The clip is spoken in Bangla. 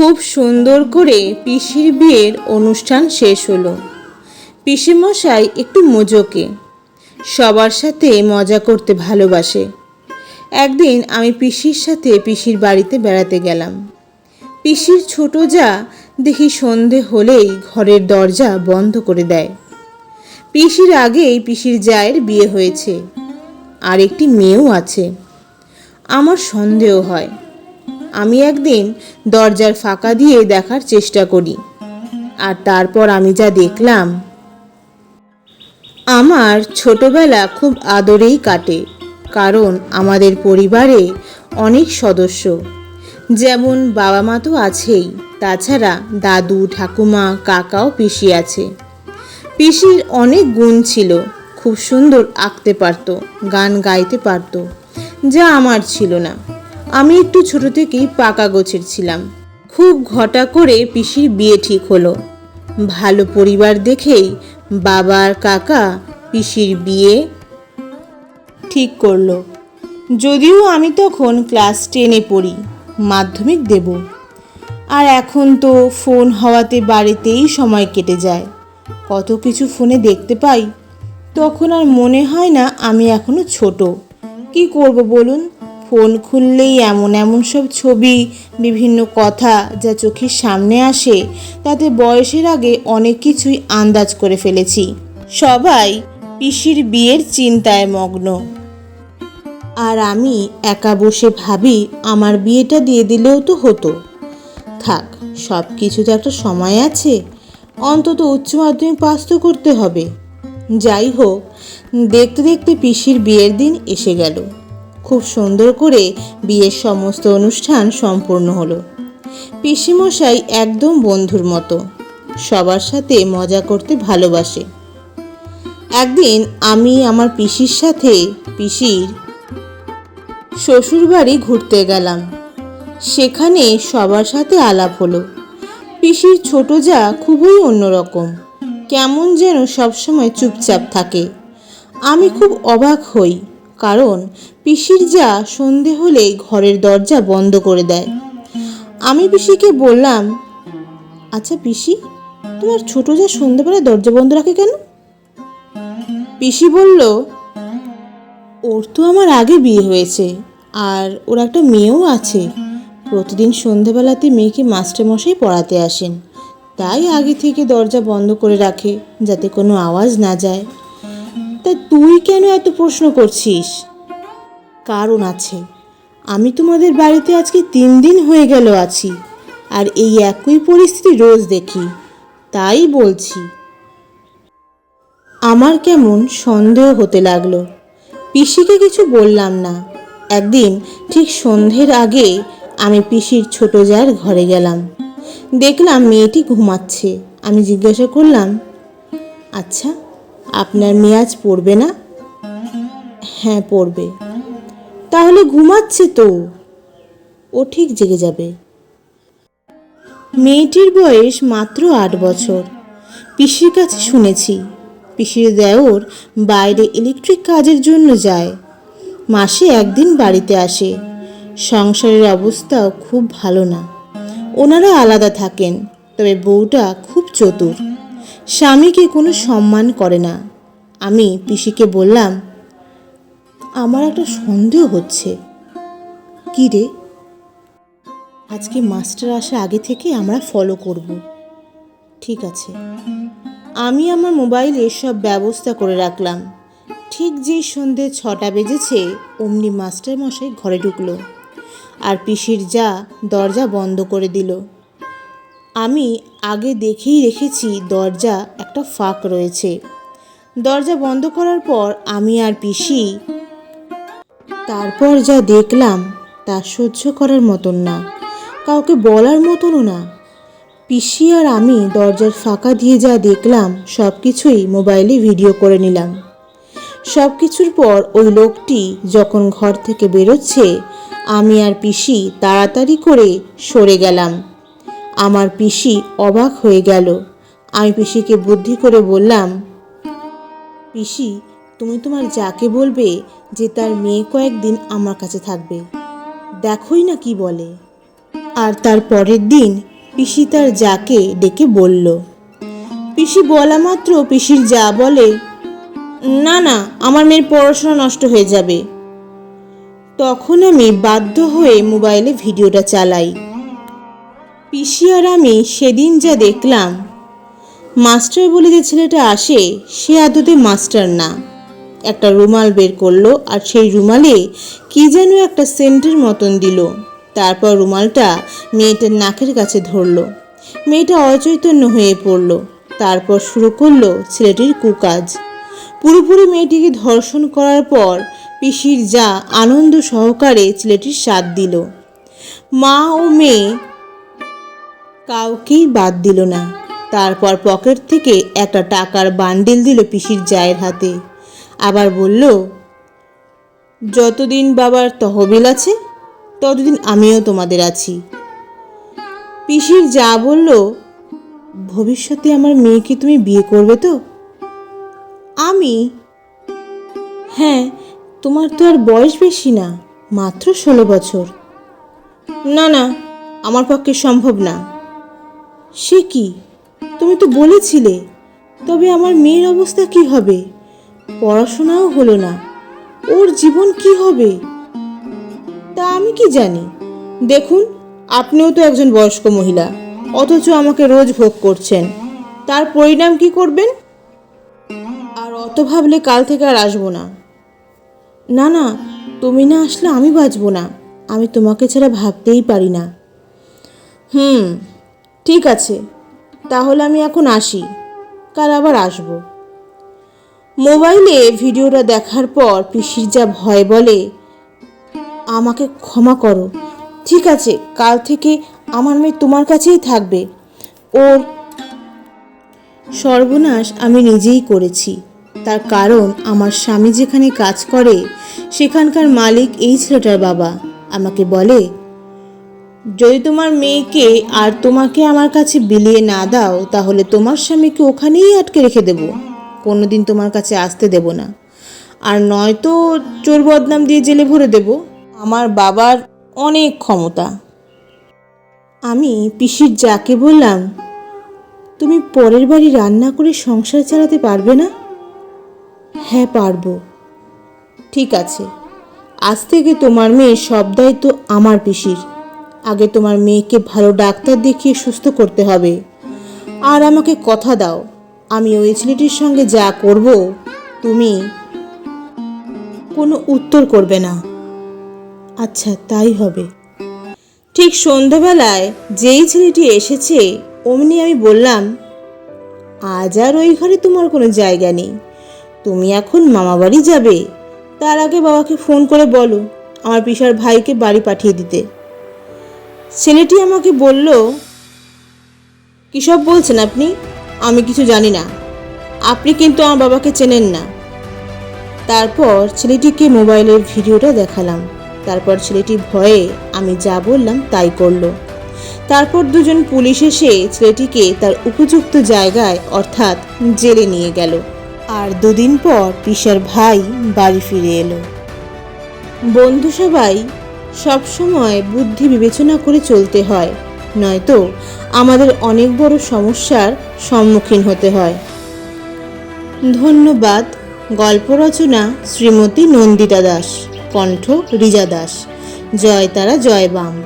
খুব সুন্দর করে পিসির বিয়ের অনুষ্ঠান শেষ হলো। পিসিমশাই একটু মোজোকে, সবার সাথে মজা করতে ভালোবাসে। একদিন আমি পিসির সাথে পিসির বাড়িতে বেড়াতে গেলাম। পিসির ছোট যা দেখি সন্ধে হলেই ঘরের দরজা বন্ধ করে দেয়। পিসির আগেই পিসির জায়ের বিয়ে হয়েছে। আর একটি মেয়েও আছে। আমার সন্দেহ হয়। আমি একদিন দরজার ফাঁকা দিয়ে দেখার চেষ্টা করি। আর তারপর আমি যা দেখলাম, আমার ছোটবেলা খুব আদরেই কাটে, কারণ আমাদের পরিবারে অনেক সদস্য। যেমন বাবা মা তো আছেই, তাছাড়া দাদু, ঠাকুমা, কাকাও পিসি আছে। পিসির অনেক গুণ ছিল, খুব সুন্দর আঁকতে পারতো, গান গাইতে পারতো, যা আমার ছিল না। আমি একটু ছোট থেকেই পাকা গোছের ছিলাম। খুব ঘটা করে পিসির বিয়ে ঠিক হলো। ভালো পরিবার দেখেই বাবার কাকা পিসির বিয়ে ঠিক করল। যদিও আমি তখন ক্লাস টেনে পড়ি, মাধ্যমিক দেব। আর এখন তো ফোন হওয়াতে বাড়িতেই সময় কেটে যায়। কত কিছু ফোনে দেখতে পাই, তখন আর মনে হয় না আমি এখনও ছোট। কি করব বলুন? ফোন খুললেই এমন এমন সব ছবি, বিভিন্ন কথা যা চোখের সামনে আসে, তাতে বয়সের আগে অনেক কিছুই আন্দাজ করে ফেলেছি। সবাই পিসির বিয়ের চিন্তায় মগ্ন। আর আমি একা বসে ভাবি আমার বিয়েটা দিয়ে দিলেও তো হতো। থাক, সব কিছু তো একটা সময় আছে। অন্তত উচ্চ মাধ্যমিক পাস তো করতে হবে। যাই হোক, দেখতে দেখতে পিসির বিয়ের দিন এসে গেল। খুব সুন্দর করে বিয়ের সমস্ত অনুষ্ঠান সম্পূর্ণ হলো। পিসিমশাই একদম বন্ধুর মতো, সবার সাথে মজা করতে ভালোবাসে। একদিন আমি আমার পিসির সাথে, পিসির শ্বশুরবাড়ি ঘুরতে গেলাম। সেখানে সবার সাথে আলাপ হলো। পিসির ছোট যা খুবই অন্যরকম, কেমন যেন সবসময় চুপচাপ থাকে। আমি খুব অবাক হই। কারণ পিসির যা সন্ধে হলেই ঘরের দরজা বন্ধ করে দেয়। আমি পিসিকে বললাম আচ্ছা পিসি, তোমার ছোট যা সন্ধেবেলা দরজা বন্ধ রাখে কেন? পিসি বলল, ওর তো আমার আগে বিয়ে হয়েছে, আর ওর একটা মেয়েও আছে। প্রতিদিন সন্ধেবেলাতে মেয়েকে মাস্টারমশাই পড়াতে আসেন। তাই আগে থেকে দরজা বন্ধ করে রাখে, যাতে কোনো আওয়াজ না যায়। তা তুই কেন এত প্রশ্ন করছিস? কারণ আছে, আমি তোমাদের বাড়িতে আজকে তিন দিন হয়ে গেল আছি, আর এই একই পরিস্থিতি রোজ দেখি, তাই বলছি। আমার কেমন সন্দেহ হতে লাগল। পিসিকে কিছু বললাম না। একদিন ঠিক সন্ধ্যের আগে আমি পিসির ছোট যার ঘরে গেলাম। দেখলাম মেয়েটি ঘুমাচ্ছে। আমি জিজ্ঞাসা করলাম আচ্ছা আপনার মেয়ে আজ পড়বে না? হ্যাঁ পড়বে। তাহলে ঘুমাচ্ছে তো। ও ঠিক জেগে যাবে। মেয়েটির বয়স মাত্র আট বছর। পিসির কাছে শুনেছি, পিসির দেওর বাইরে ইলেকট্রিক কাজের জন্য যায়। মাসে একদিন বাড়িতে আসে। সংসারের অবস্থাও খুব ভালো না। ওনারা আলাদা থাকেন, তবে বউটা খুব চতুর। স্বামীকে কোনো সম্মান করে না। আমি পিসিকে বললাম, আমার একটা সন্দেহ হচ্ছে। কি রে? আজকে মাস্টার আসা আগে থেকে আমরা ফলো করব। ঠিক আছে। আমি আমার মোবাইলে সব ব্যবস্থা করে রাখলাম। ঠিক যেই সন্ধে ছটা বেজেছে, অমনি মাস্টার মশাই ঘরে ঢুকলো। আর পিসির যা দরজা বন্ধ করে দিল। আমি আগে দেখেই রেখেছি দরজা একটা ফাঁক রয়েছে। দরজা বন্ধ করার পর আমি আর পিসি তারপর যা দেখলাম তা সহ্য করার মতন না। কাউকে বলার মতনও না। পিসি আর আমি দরজার ফাঁকা দিয়ে যা দেখলাম সব কিছুই মোবাইলে ভিডিও করে নিলাম। সব কিছুর পর ওই লোকটি যখন ঘর থেকে বেরোচ্ছে, আমি আর পিসি তাড়াতাড়ি করে সরে গেলাম। আমার পিসি অবাক হয়ে গেল। আমি পিসিকে বুদ্ধি করে বললাম, পিসি, তুমি তোমার যাকে বলবে যে তার মেয়ে কয়েকদিন আমার কাছে থাকবে, দেখোই না কি বলে। আর তার পরের দিন পিসি তার যাকে ডেকে বলল, পিসি বলা মাত্র পিসির যা বলে, না না, আমার মেয়ের পড়াশোনা নষ্ট হয়ে যাবে। তখন আমি বাধ্য হয়ে মোবাইলে ভিডিওটা চালাই। পিসি আর আমি সেদিন যা দেখলাম, মাস্টার বলে যে ছেলেটা আসে, সে আদতে মাস্টার না। একটা রুমাল বের করল আর সেই রুমালে কি যেন একটা সেন্টের মতন দিল। তারপর রুমালটা মেয়েটার নাকের কাছে ধরলো। মেয়েটা অচৈতন্য হয়ে পড়ল। তারপর শুরু করল ছেলেটির কুকাজ। পুরোপুরি মেয়েটিকে ধর্ষণ করার পর পিসির যা আনন্দ সহকারে ছেলেটির স্বাদ দিল। মা ও মেয়ে কাউকেই বাদ দিল না। তারপর পকেট থেকে একটা টাকার বান্ডিল দিল পিসির জায়ের হাতে। আবার বলল, যতদিন বাবার তহবিল আছে, ততদিন আমিও তোমাদের আছি। পিসির যা বলল, ভবিষ্যতে আমার মেয়েকে তুমি বিয়ে করবে তো? আমি? হ্যাঁ তোমার তো আর বয়স বেশি না, মাত্র ষোলো বছর। না না, আমার পক্ষে সম্ভব না। সে কি? তুমি তো বলেছিলে। তবে আমার মেয়ের অবস্থা কি হবে? পড়াশোনাও হলো না। ওর জীবন কি হবে? তা আমি কি জানি? দেখুন, আপনিও তো একজন বয়স্ক মহিলা, অথচ আমাকে রোজ ভোগ করছেন। তার পরিণাম কি করবেন? আর অত ভাবলে কাল থেকে আর আসব না। না না, তুমি না আসলে আমি বাঁচবো না। আমি তোমাকে ছাড়া ভাবতেই পারি না। হুম ঠিক আছে, তাহলে আমি এখন আসি, কাল আবার আসব। মোবাইলে ভিডিওটা দেখার পর পিসির যা ভয় বলে, আমাকে ক্ষমা করো। ঠিক আছে, কাল থেকে আমার মেয়ে তোমার কাছেই থাকবে। ওর সর্বনাশ আমি নিজেই করেছি। তার কারণ আমার স্বামী যেখানে কাজ করে, সেখানকার মালিক এই ছেলেটার বাবা। আমাকে বলে যদি তোমার মেয়েকে আর তোমাকে আমার কাছে বিলিয়ে না দাও, তাহলে তোমার স্বামীকে ওখানেই আটকে রেখে দেব। কোনোদিন তোমার কাছে আসতে দেব না। আর নয়তো চোর বদনাম দিয়ে জেলে ভরে দেব। আমার বাবার অনেক ক্ষমতা। আমি পিসির যাকে বললাম, তুমি পরের বাড়ি রান্না করে সংসার চালাতে পারবে না? হ্যাঁ পারব। ঠিক আছে। আজ থেকে তোমার মেয়ে সব দায়িত্ব আমার পিসির। আগে তোমার মেয়েকে ভালো ডাক্তার দেখিয়ে সুস্থ করতে হবে। আর আমাকে কথা দাও, আমি ওই ছেলেটির সঙ্গে যা করব, তুমি কোনো উত্তর করবে না। আচ্ছা তাই হবে। ঠিক সন্ধ্যাবেলায় যেই ছেলেটি এসেছে, অমনি আমি বললাম, আজ আর ওই ঘরে তোমার কোনো জায়গা নেই। তুমি এখন মামাবাড়ি যাবে। তার আগে বাবাকে ফোন করে বলো, আমার পিসার ভাইকে বাড়ি পাঠিয়ে দিতে। ছেলেটি আমাকে বলল, কী সব বলছেন আপনি? আমি কিছু জানি না। আপনি কিন্তু আমার বাবাকে চেনেন না। তারপর ছেলেটিকে মোবাইলের ভিডিওটা দেখালাম। তারপর ছেলেটি ভয়ে, আমি যা বললাম তাই করল। তারপর দুজন পুলিশ এসে ছেলেটিকে তার উপযুক্ত জায়গায়, অর্থাৎ জেলে নিয়ে গেল। আর দুদিন পর পিসার ভাই বাড়ি ফিরে এলো। বন্ধু সবাই সবসময় বুদ্ধি বিবেচনা করে চলতে হয়। নয়তো আমাদের অনেক বড় সমস্যার সম্মুখীন হতে হয়। ধন্যবাদ। গল্প রচনা শ্রীমতী নন্দিতা দাস। কণ্ঠ রিজা দাস। জয় তারা, জয় বাম।